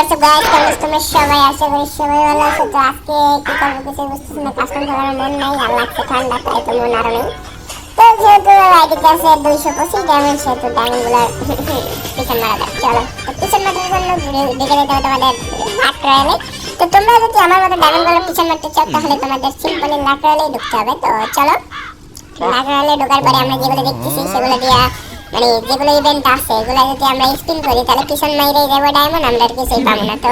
WhatsApp guys কেমন আছো তোমরা সবাই আশা করি সবাই ভালো আছো। তো আজকে কি করব কিছু বুঝতেছি না, কাজ কাস্টম খেলার মন নাই, আর লাগছে ঠান্ডা, তাই তো মন আরও নেই। তো যেহেতু আইডিতে আছে দুইশো পঁচিশ ডায়মন্ড সেহেতু ডায়মন্ডগুলো পিছন মারা যাক চলো, তো পিছন মারার জন্য দেখে হবে তোমাদের লাখ রয়েলে তো তোমরা যদি আমার মতো ডায়মন্ডগুলো পিছন মারতে চাও, তাহলে তোমাদের সিম্পলি লাখ রয়েলেই ঢুকতে হবে। তো চলো লাখ রয়েলে ঢোকার পরে আমরা যেগুলো দেখতেছি, সেগুলো দিয়া মানে যেগুলো ইভেন্ট আছে, এগুলো যদি আমরা স্পিন করি, তাহলে পিছন মাইরে যাব ডায়মন্ড আমরা আর কিছুই পাবো না। তো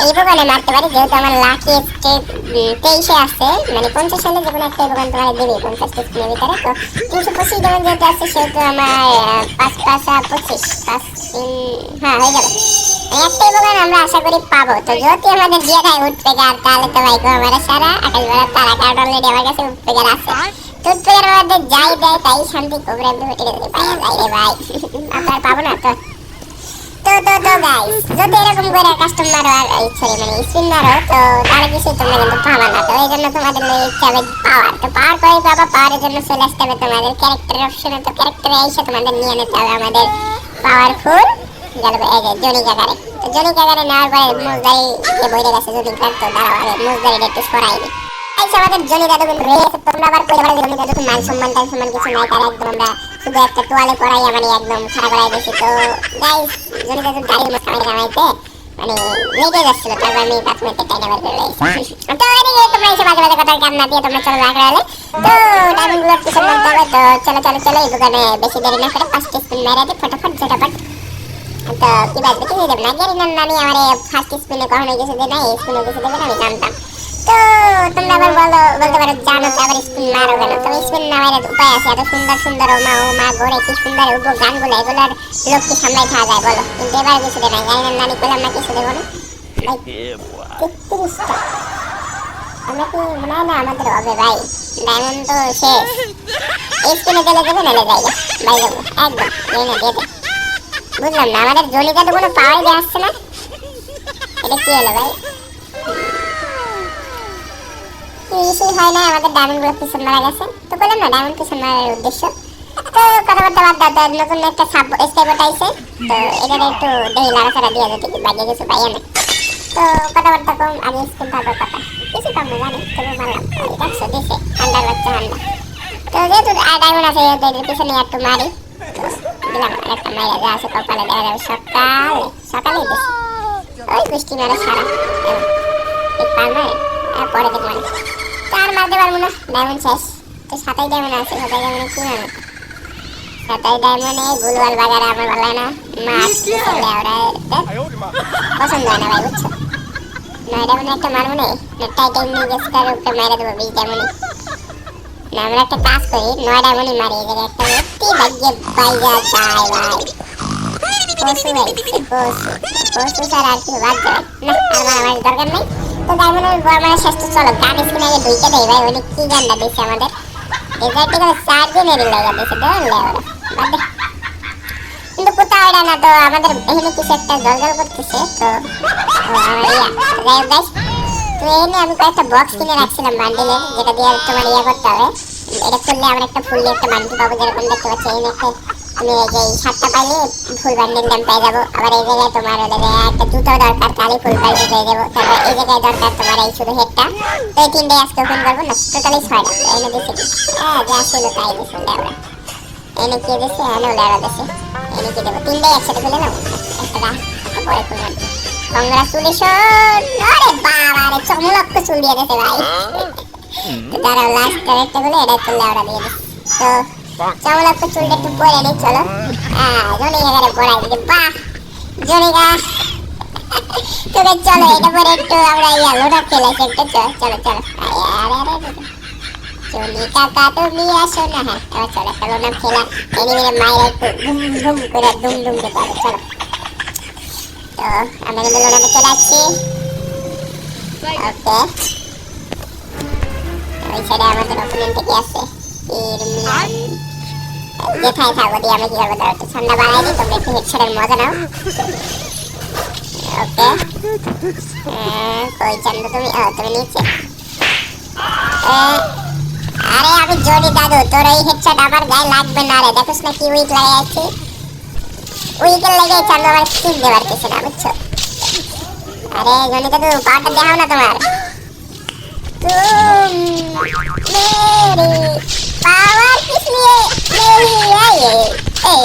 আমরা দোকানে মারতে পারি, যেহেতু আমার লাকি তেইশে আছে। মানে পঞ্চাশ সালে যে কোনো একটা দোকান তোমার দেবে, পঞ্চাশ স্পিনের ভিতরে তো তিনশো পঁচিশ ডায়মন্ড যেহেতু আছে, সেহেতু আমার পাঁচ পাঁচ পঁচিশ, পাঁচ হ্যাঁ হয়ে যাবে। একটাই দোকান আমরা আশা করি পাবো। তো যদি আমাদের দিয়ে দেয় উঠপেগার তাহলে তো ভাই গো আমার সারা আকাশ বেড়ার তারা কার্ড অলরেডি আমার কাছে উঠপেগার আছে। টুথপেকের মধ্যে যাই দেয়, তাই শান্তি কবরে হেঁটে গেলে পাইয়া যায় রে ভাই। আপনার পাবো না তো। তো তো তো গাইস যদি এরকম করে কাস্টমার মানে পাওয়ার তো গাইস আমাদের জনি দাদু কিন্তু রয়েছে তোমরা আবার কইতে পারো জনি দাদু? মান সম্মান টান সম্মান কিছু নাই তার একদম আমরা শুধু একটা তোয়ালে করাই মানে একদম খাড়া করাই দিয়েছি তো গাইস জনি দাদু গাড়ির মধ্যে কামাই কামাইতে মানে লেগে যাচ্ছিল তারপর আমি পাঁচ মিনিটে টাইম আবার করে লাইছি। তো এদিকে তোমরা এসে বাজে বাজে কথা কান্না দিয়ে তোমরা চলো রাখ রাখলে তো ডায়মন্ডগুলোর পিছনে বলতে হবে তো চলো চলো চলো এই দোকানে বেশি দেরি না করে পাঁচটা স্পিন মেরে দিই ফটাফট ঝটাফট তো কি বাজবে কি দেবে না গেরি না আমি আমার ফার্স্ট স্পিনে কখনো কিছু দেবে না এই স্পিনে কিছু দেবে না আমি জানতাম। তো তোমরা আবার বলো বলতে পারো জানো তো আবার স্পিন মারো কেন তবে স্পিন না মারার উপায় আছে এত সুন্দর সুন্দর ও মা ও মা গোরে কি সুন্দর উপ গানগুলো এগুলোর লোক কি সামলাই খাওয়া যায় বলো। কিন্তু এবার কিছু দেবে না জানি না নানি করলাম না কিছু দেবো না। তেত্রিশটা। আমরা কি মনে হয় না আমাদের হবে ভাই ডায়মন্ড তো শেষ। স্পিনে দিলে দেবে নাহলে যাই ভাই যাব একদম এই না দিয়ে দে। বুঝলাম না আমাদের জলিকা তো কোনো পাওয়াই দিয়ে আসছে না। এটা কি হলো ভাই? কিছুই হয় না, আমাদের ডায়মন্ডগুলো পিছন মারা গেছে। তো বললাম না ডায়মন্ড পিছন মারার উদ্দেশ্য। তো কথাবার্তা বাদ দাও নতুন একটা সাব স্কেপট আইছে তো এটার একটু দেহি লাড়াচাড়া দিয়ে কি বাজে কিছু পাই না তো কথাবার্তা কম আগে স্কুল থাকার কথা। কিছু কম না, জানি, তবু মারলাম দেখছ দিছে ঠান্ডার বাচ্চা ঠান্ডা তো যেহেতু ডায়মন্ড আছে এদের পিছনে একটু মারি দিলাম একটা মাইরা যা আছে কপালে, দেখা যাবে সকালে, সকালেই দিছে ওই বৃষ্টি মেরে সারা। ঠিক পারবে পরে তো আর মারতে পারব না ডায়মন্ড শেষ তো সাতাই ডায়মন্ড আছে, সাতাই ডায়মন্ডে কি মানে সাতাই ডায়মন্ডে গুলওয়াল বাজারে আমার ভালো লাগে না। মাছ পছন্দ হয় না ভাই, বুঝছ? নয় ডায়মন্ডে একটা মারবো না টাইটাইম নিয়ে গেছে, তার উপরে মেরে দেবো, বিশ ডায়মন্ডে না, আমরা একটা কাজ করি, নয় ডায়মন্ডে মারি জায়গায় একটা অতি ভাগ্যে বাইজা যায় ভাই। পশু পশু ছাড়া আর কি বাদ যাবে না, আর মারামারি দরকার নেই। তো বড় মানে শেষ তো চলো, গান স্কিন আগে দুইটা দেই ভাই ওই কি গানটা দিচ্ছে আমাদের? রেজাল্টে করে চার দিনের লাগা দিয়েছে ধরলে ওরা কিন্তু কোথাও এটা না তো, আমাদের এখানে কিছু একটা জল জল করতেছে, তো যাই আমি কয়েকটা বক্স কিনে রাখছিলাম বান্ডিলের যেটা দিয়ে তোমার ইয়া করতে হবে। এটা খুললে আমরা একটা ফুল একটা বান্ডিল পাবো, যেরকম দেখতে পাচ্ছি এখানে একটা তুমি এই যে এই সাতটা পাইলে ফুল বান্ডিল দাম পেয়ে যাব। আবার এই জায়গায় তোমার হলো যে একটা জুতো দরকার তাহলে ফুল বান্ডিল পেয়ে যাব। তারপর এই জায়গায় দরকার তোমার এই শুধু হেডটা তো এই তিনটাই আজকে ওপেন করব। না টোটালি ছয়টা। এনে দিচ্ছে কি হ্যাঁ যা ছিল তাই দিচ্ছে লেবরা এনে কি দিচ্ছে এনে লেবরা দিচ্ছে এনে কি দেবো? তিনটাই একসাথে খুলে নাও একটা পরে খুলবেন কংগ্রাচুলেশন আরে বাবা রে চমলক্ষ চুল দিয়ে দিয়েছে ভাই। তো দাঁড়াও লাস্ট ক্যারেক্টারগুলো এটা একটু লেবরা দিয়ে দিচ্ছে। তো চমলক্ষ চুলটা একটু পরে নিই চলো। হ্যাঁ জনিকা করে পড়াই দিচ্ছে বাহ জনিকা তোকে চলো এটা পরে একটু আমরা ইয়া লোটা খেলেছি একটু চলো চলো চলো। আরে আরে আরে চলি কাকা তুমি আসো না। হ্যাঁ এবার চলো একটা লোনা খেলা। এনিমিরে মায়ের একটু ধুম ধুম করে দুম দিতে হবে চলো। তো আমরা কিন্তু লোনাতে চলে আসছি। ওকে। ওই সাইডে আমাদের অপোনেন্ট কি আছে? যেখানে থাকব দিয়ে আমি কি করব ধরো একটু ঠান্ডা বাড়াই আরে আমি জোরে দাদু তোর এই হেডশট আমার গায়ে লাগবে না রে দেখোস না কি উইক লাগে আছে উইকের লেগে চান্দ আমার স্কিল দিয়ে পারতেছে না, বুঝছ? আরে জনি দাদু পাওয়ারটা দেখাও না তোমার। তুমি মেরে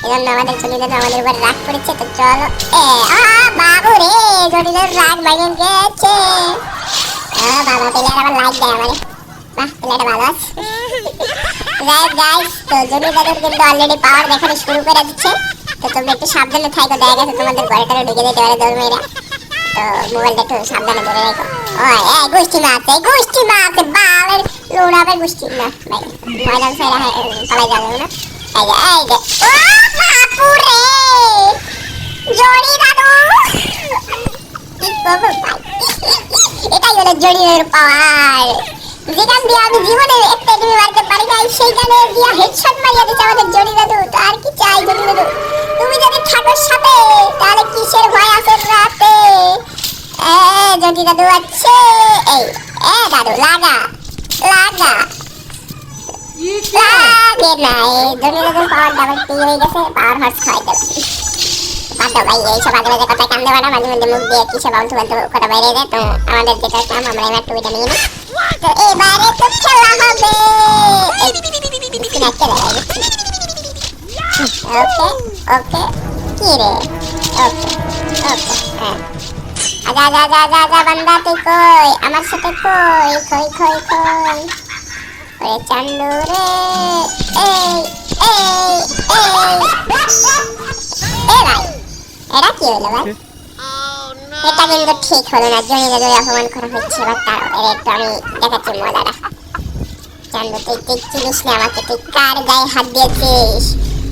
এজন্য আমাদের দাদু আমাদের উপর রাগ করেছে তো চলো এ আ বাবু রে দাদুর রাগ ভাঙে গেছে ও বাবা প্লেয়ার আবার লাইক দেয় আমারে বাহ প্লেয়ারটা ভালো আছে গাইস গাইস তো দাদুর কিন্তু অলরেডি পাওয়ার দেখানো শুরু করে দিচ্ছে তো তোমরা একটু সাবধানে থাকো দেখা গেছে তোমাদের ঘরে টরে ঢুকে যেতে পারে দৌড়মেয়েরা তো মোবাইলটা একটু সাবধানে ধরে রাখো ওই এই গোষ্ঠী মারছে গোষ্ঠী মারছে বালের লোড়াবে গোষ্ঠী না ভাই ময়দান সাইরা পালাই যাবে না এই যে বাপুরে জনি দাদু। কি এটাই হলো জড়িয়ের পাওয়ার। যেখান দিয়ে আমি জীবনে একটা এনিমি মারতে পারি নাই, সেইখানে দিয়ে হেডশট মারিয়ে দিচ্ছে আমাদের জড়ি দাদু। তো আর কি চাই জড়ি দাদু? তুমি যদি থাকো সাথে, তাহলে কিসের ভয় আছে রাতে? এ, জড়ি দাদু আছে। এই, এ, দাদু, লাগা লাগা। হয়ে হ্যাঁ আমার সাথে কই কই কই কই ওরে চান্দু রে, এই কি হলো ভাই? এটা কিন্তু ঠিক হলো না, জমি জমি অপমান করা হচ্ছে, এবার তার এর একটু আমি দেখাচ্ছি মজাটা। চান্দু, তুই তুই চিনিস না আমাকে, তুই কার গায়ে হাত দিয়েছিস?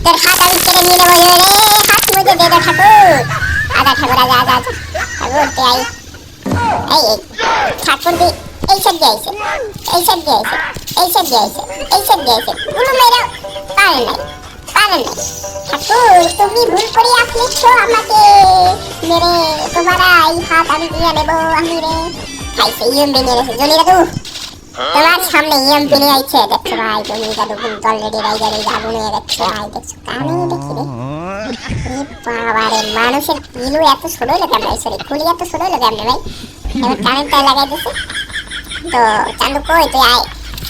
তোর হাত আমি কেড়ে নিয়ে নেব রে, হাত মুজে দে দে ঠাকুর। আজা ঠাকুর ঠাকুর, তুই আই। এই, ঠাকুর তুই এই সব দিয়ে আইছে এই সব দিয়ে আইছে এই সব দিয়ে আইছে এই সব দিয়ে আইছে গুলো মেরে পারে নাই পারে নাই। ঠাকুর, তুমি ভুল করে আসলেছো আমাকে। মেরে তোমার এই হাত আমি দিয়ে নেব, আমি রে। খাইছে ইএমবি মেরেছে জলি দাদু। তোমার সামনে ইএমপি নিয়ে আইছে, দেখছ ভাই, জলি দাদু কিন্তু অলরেডি রাইজার এই আগুন নিয়ে দেখছ ভাই দেখছ, কানে দেখি রে। বাবারে, মানুষের পিলু এত ছোট কেমন সরি খুলি এত ছোট হলো কেমন ভাই। এবার কারেন্টটা লাগাই দিছে। তো চান্দু কই তুই আয়।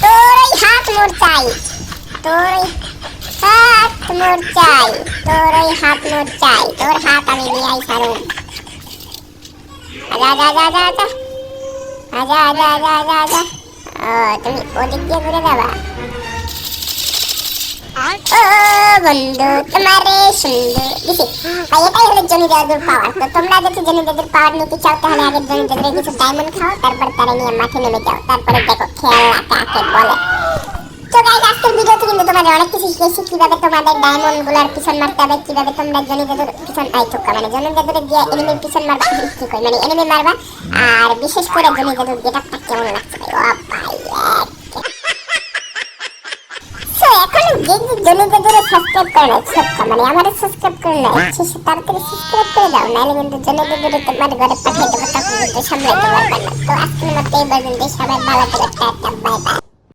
তোর ওই হাত মোর চাই তোর ওই হাত মোর চাই তোর ওই হাত মোর চাই তোর হাত আমি নিয়ে আই সারু। আজা আজা আজা আজা আজা। আজা আজা আজা আজা তুমি ওদিক দিয়ে ঘুরে যাবা? বন্ধু, তোমারে সুন্দর দিছি। ভাই এটাই হলো জনি দাদুর পাওয়ার তো তোমরা যদি জনি দাদুর পাওয়ার নিতে চাও, তাহলে আগে জনি দাদুর কিছু ডায়মন্ড খাও, তারপর তারা নিয়ে মাঠে নেমে যাও। তারপরে দেখো খেলা কাকে বলে। তো গাইস আজকের ভিডিওতে কিন্তু তোমাদের অনেক কিছু মানে মানে আর বিশেষ করে জনি দাদুর গেটআপটা কেমন লাগছে এক সো এখন যে যে জনিতে ধরে সাবস্ক্রাইব করে না ছোট্ট মানে আমার সাবস্ক্রাইব করে না ইচ্ছে সে তাড়াতাড়ি সাবস্ক্রাইব করে দাও নাহলে কিন্তু জনিতে ধরে তোমার ঘরে পাঠিয়ে দেবো তখন কিন্তু সামলাইতে পারবে না। তো আজকের মতো এই পর্যন্ত সবাই ভালো করে টাটা বাই বাই